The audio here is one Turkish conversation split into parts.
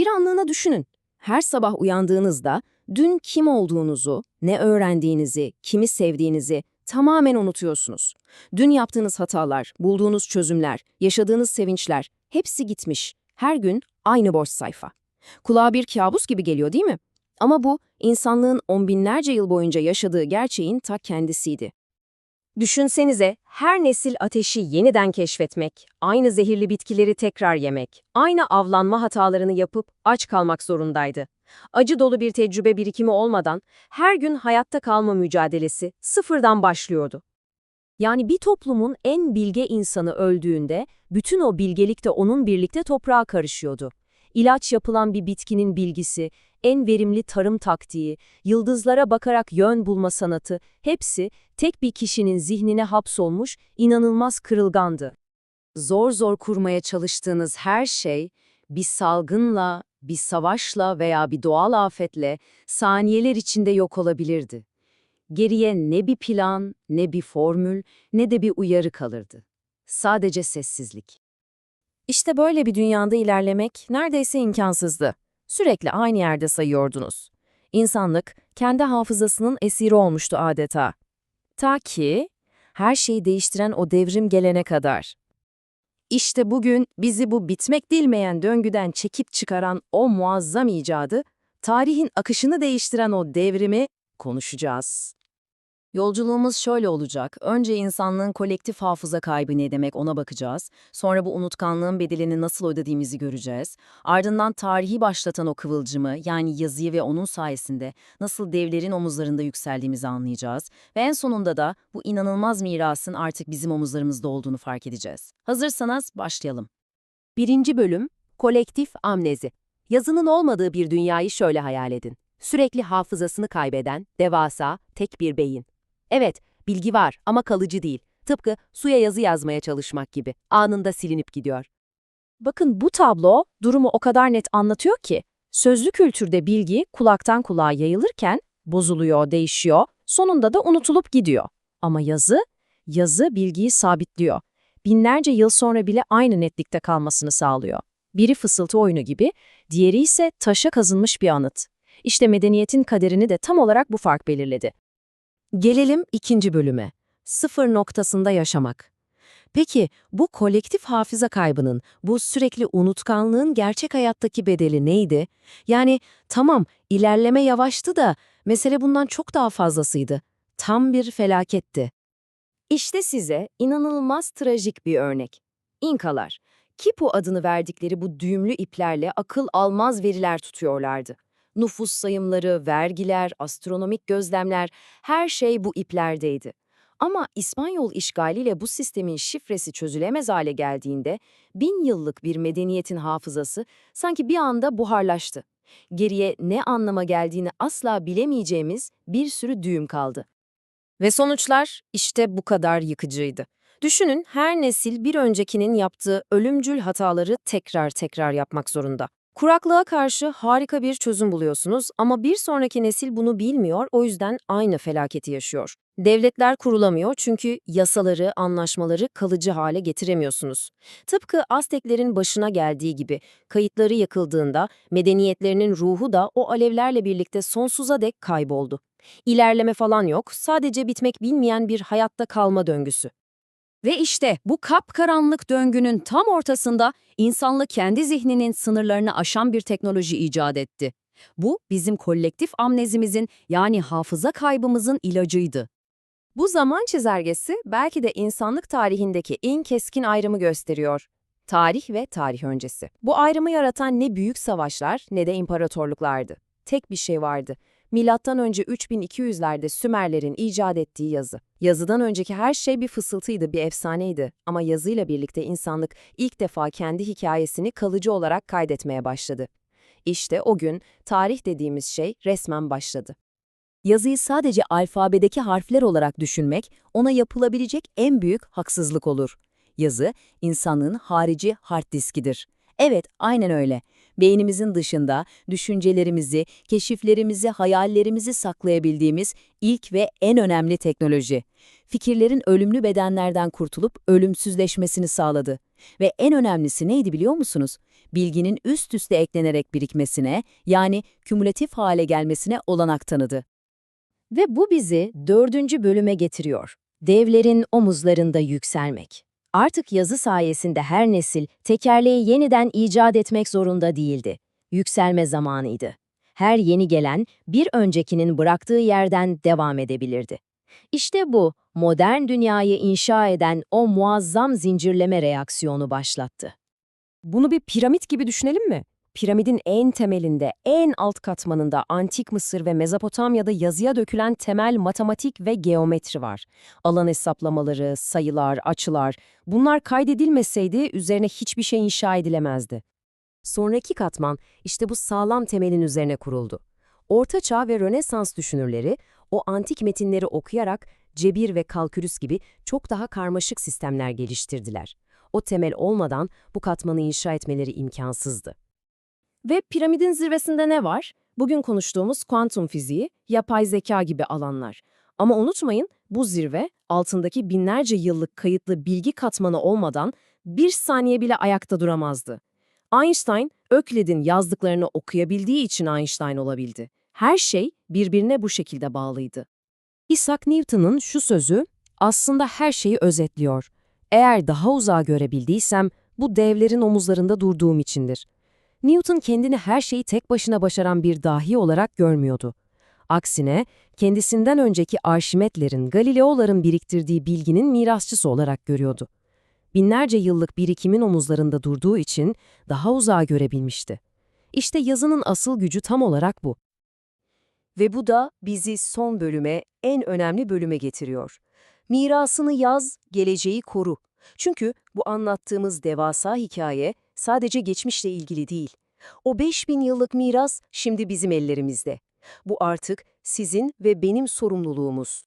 Bir anlığına düşünün. Her sabah uyandığınızda dün kim olduğunuzu, ne öğrendiğinizi, kimi sevdiğinizi tamamen unutuyorsunuz. Dün yaptığınız hatalar, bulduğunuz çözümler, yaşadığınız sevinçler hepsi gitmiş. Her gün aynı boş sayfa. Kulağa bir kabus gibi geliyor değil mi? Ama bu insanlığın on binlerce yıl boyunca yaşadığı gerçeğin ta kendisiydi. Düşünsenize her nesil ateşi yeniden keşfetmek, aynı zehirli bitkileri tekrar yemek, aynı avlanma hatalarını yapıp aç kalmak zorundaydı. Acı dolu bir tecrübe birikimi olmadan her gün hayatta kalma mücadelesi sıfırdan başlıyordu. Yani bir toplumun en bilge insanı öldüğünde bütün o bilgelik de onun birlikte toprağa karışıyordu. İlaç yapılan bir bitkinin bilgisi, en verimli tarım taktiği, yıldızlara bakarak yön bulma sanatı, hepsi tek bir kişinin zihnine hapsolmuş, inanılmaz kırılgandı. Zor zor kurmaya çalıştığınız her şey, bir salgınla, bir savaşla veya bir doğal afetle saniyeler içinde yok olabilirdi. Geriye ne bir plan, ne bir formül, ne de bir uyarı kalırdı. Sadece sessizlik. İşte böyle bir dünyada ilerlemek neredeyse imkansızdı. Sürekli aynı yerde sayıyordunuz. İnsanlık kendi hafızasının esiri olmuştu adeta. Ta ki her şeyi değiştiren o devrim gelene kadar. İşte bugün bizi bu bitmek bilmeyen döngüden çekip çıkaran o muazzam icadı, tarihin akışını değiştiren o devrimi konuşacağız. Yolculuğumuz şöyle olacak. Önce insanlığın kolektif hafıza kaybı ne demek ona bakacağız. Sonra bu unutkanlığın bedelini nasıl ödediğimizi göreceğiz. Ardından tarihi başlatan o kıvılcımı yani yazıyı ve onun sayesinde nasıl devlerin omuzlarında yükseldiğimizi anlayacağız. Ve en sonunda da bu inanılmaz mirasın artık bizim omuzlarımızda olduğunu fark edeceğiz. Hazırsanız başlayalım. Birinci bölüm, kolektif amnezi. Yazının olmadığı bir dünyayı şöyle hayal edin. Sürekli hafızasını kaybeden, devasa, tek bir beyin. Evet, bilgi var ama kalıcı değil. Tıpkı suya yazı yazmaya çalışmak gibi. Anında silinip gidiyor. Bakın bu tablo durumu o kadar net anlatıyor ki, sözlü kültürde bilgi kulaktan kulağa yayılırken bozuluyor, değişiyor, sonunda da unutulup gidiyor. Ama yazı, yazı bilgiyi sabitliyor. Binlerce yıl sonra bile aynı netlikte kalmasını sağlıyor. Biri fısıltı oyunu gibi, diğeri ise taşa kazınmış bir anıt. İşte medeniyetin kaderini de tam olarak bu fark belirledi. Gelelim ikinci bölüme. Sıfır noktasında yaşamak. Peki bu kolektif hafıza kaybının, bu sürekli unutkanlığın gerçek hayattaki bedeli neydi? Yani tamam ilerleme yavaştı da mesele bundan çok daha fazlasıydı. Tam bir felaketti. İşte size inanılmaz trajik bir örnek. İnkalar, Kipu adını verdikleri bu düğümlü iplerle akıl almaz veriler tutuyorlardı. Nüfus sayımları, vergiler, astronomik gözlemler, her şey bu iplerdeydi. Ama İspanyol işgaliyle bu sistemin şifresi çözülemez hale geldiğinde, bin yıllık bir medeniyetin hafızası sanki bir anda buharlaştı. Geriye ne anlama geldiğini asla bilemeyeceğimiz bir sürü düğüm kaldı. Ve sonuçlar işte bu kadar yıkıcıydı. Düşünün her nesil bir öncekinin yaptığı ölümcül hataları tekrar tekrar yapmak zorunda. Kuraklığa karşı harika bir çözüm buluyorsunuz ama bir sonraki nesil bunu bilmiyor, o yüzden aynı felaketi yaşıyor. Devletler kurulamıyor çünkü yasaları, anlaşmaları kalıcı hale getiremiyorsunuz. Tıpkı Azteklerin başına geldiği gibi kayıtları yakıldığında medeniyetlerinin ruhu da o alevlerle birlikte sonsuza dek kayboldu. İlerleme falan yok, sadece bitmek bilmeyen bir hayatta kalma döngüsü. Ve işte bu kapkaranlık döngünün tam ortasında insanlık kendi zihninin sınırlarını aşan bir teknoloji icat etti. Bu bizim kolektif amnezimizin yani hafıza kaybımızın ilacıydı. Bu zaman çizelgesi belki de insanlık tarihindeki en keskin ayrımı gösteriyor. Tarih ve tarih öncesi. Bu ayrımı yaratan ne büyük savaşlar ne de imparatorluklardı. Tek bir şey vardı. Önce 3200'lerde Sümerlerin icat ettiği yazı. Yazıdan önceki her şey bir fısıltıydı, bir efsaneydi ama yazıyla birlikte insanlık ilk defa kendi hikayesini kalıcı olarak kaydetmeye başladı. İşte o gün tarih dediğimiz şey resmen başladı. Yazıyı sadece alfabedeki harfler olarak düşünmek ona yapılabilecek en büyük haksızlık olur. Yazı, insanlığın harici hard diskidir. Evet, aynen öyle beynimizin dışında düşüncelerimizi, keşiflerimizi, hayallerimizi saklayabildiğimiz ilk ve en önemli teknoloji. Fikirlerin ölümlü bedenlerden kurtulup ölümsüzleşmesini sağladı. Ve en önemlisi neydi biliyor musunuz? bilginin üst üste eklenerek birikmesine, yani kümülatif hale gelmesine olanak tanıdı. Ve bu bizi dördüncü bölüme getiriyor. Devlerin omuzlarında yükselmek. Artık yazı sayesinde her nesil tekerleği yeniden icat etmek zorunda değildi. Yükselme zamanıydı. Her yeni gelen bir öncekinin bıraktığı yerden devam edebilirdi. İşte bu modern dünyayı inşa eden o muazzam zincirleme reaksiyonu başlattı. Bunu bir piramit gibi düşünelim mi? Piramidin en temelinde, en alt katmanında Antik Mısır ve Mezopotamya'da yazıya dökülen temel matematik ve geometri var. Alan hesaplamaları, sayılar, açılar, bunlar kaydedilmeseydi üzerine hiçbir şey inşa edilemezdi. Sonraki katman işte bu sağlam temelin üzerine kuruldu. Orta Çağ ve Rönesans düşünürleri o antik metinleri okuyarak cebir ve kalkülüs gibi çok daha karmaşık sistemler geliştirdiler. O temel olmadan bu katmanı inşa etmeleri imkansızdı. Ve piramidin zirvesinde ne var? Bugün konuştuğumuz kuantum fiziği, yapay zeka gibi alanlar. Ama unutmayın, bu zirve altındaki binlerce yıllık kayıtlı bilgi katmanı olmadan bir saniye bile ayakta duramazdı. Einstein, Öklid'in yazdıklarını okuyabildiği için Einstein olabildi. Her şey birbirine bu şekilde bağlıydı. Isaac Newton'un şu sözü aslında her şeyi özetliyor. Eğer daha uzağa görebildiysem bu devlerin omuzlarında durduğum içindir. Newton kendini her şeyi tek başına başaran bir dahi olarak görmüyordu. Aksine kendisinden önceki Arşimetlerin, Galileoların biriktirdiği bilginin mirasçısı olarak görüyordu. Binlerce yıllık birikimin omuzlarında durduğu için daha uzağa görebilmişti. İşte yazının asıl gücü tam olarak bu. Ve bu da bizi son bölüme, en önemli bölüme getiriyor. Mirasını yaz, geleceği koru. Çünkü bu anlattığımız devasa hikaye sadece geçmişle ilgili değil. O 5000 yıllık miras şimdi bizim ellerimizde. Bu artık sizin ve benim sorumluluğumuz.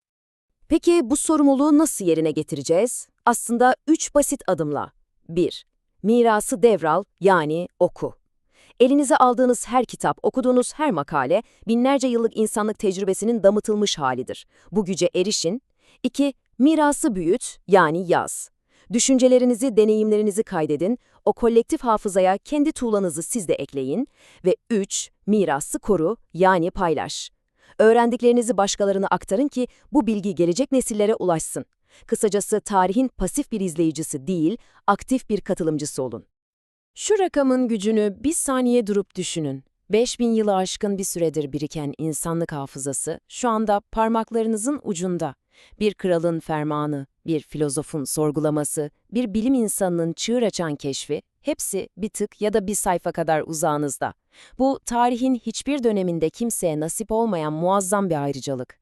Peki bu sorumluluğu nasıl yerine getireceğiz? Aslında üç basit adımla. 1. Mirası devral yani oku. Elinize aldığınız her kitap, okuduğunuz her makale binlerce yıllık insanlık tecrübesinin damıtılmış halidir. Bu güce erişin. 2. Mirası büyüt yani yaz. Düşüncelerinizi, deneyimlerinizi kaydedin, o kolektif hafızaya kendi tuğlanızı siz de ekleyin. Ve 3. Mirası koru yani paylaş. Öğrendiklerinizi başkalarına aktarın ki bu bilgi gelecek nesillere ulaşsın. Kısacası tarihin pasif bir izleyicisi değil, aktif bir katılımcısı olun. Şu rakamın gücünü bir saniye durup düşünün. 5000 yılı aşkın bir süredir biriken insanlık hafızası şu anda parmaklarınızın ucunda. Bir kralın fermanı, bir filozofun sorgulaması, bir bilim insanının çığır açan keşfi, hepsi bir tık ya da bir sayfa kadar uzağınızda. Bu tarihin hiçbir döneminde kimseye nasip olmayan muazzam bir ayrıcalık.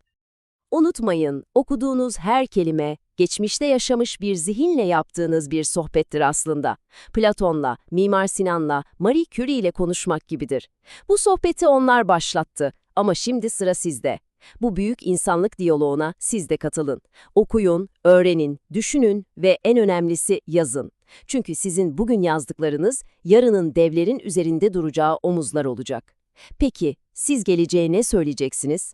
Unutmayın, okuduğunuz her kelime, geçmişte yaşamış bir zihinle yaptığınız bir sohbettir aslında. Platon'la, Mimar Sinan'la, Marie Curie ile konuşmak gibidir. Bu sohbeti onlar başlattı ama şimdi sıra sizde. Bu büyük insanlık diyaloğuna siz de katılın. Okuyun, öğrenin, düşünün ve en önemlisi yazın. Çünkü sizin bugün yazdıklarınız yarının devlerin üzerinde duracağı omuzlar olacak. Peki, siz geleceğe ne söyleyeceksiniz?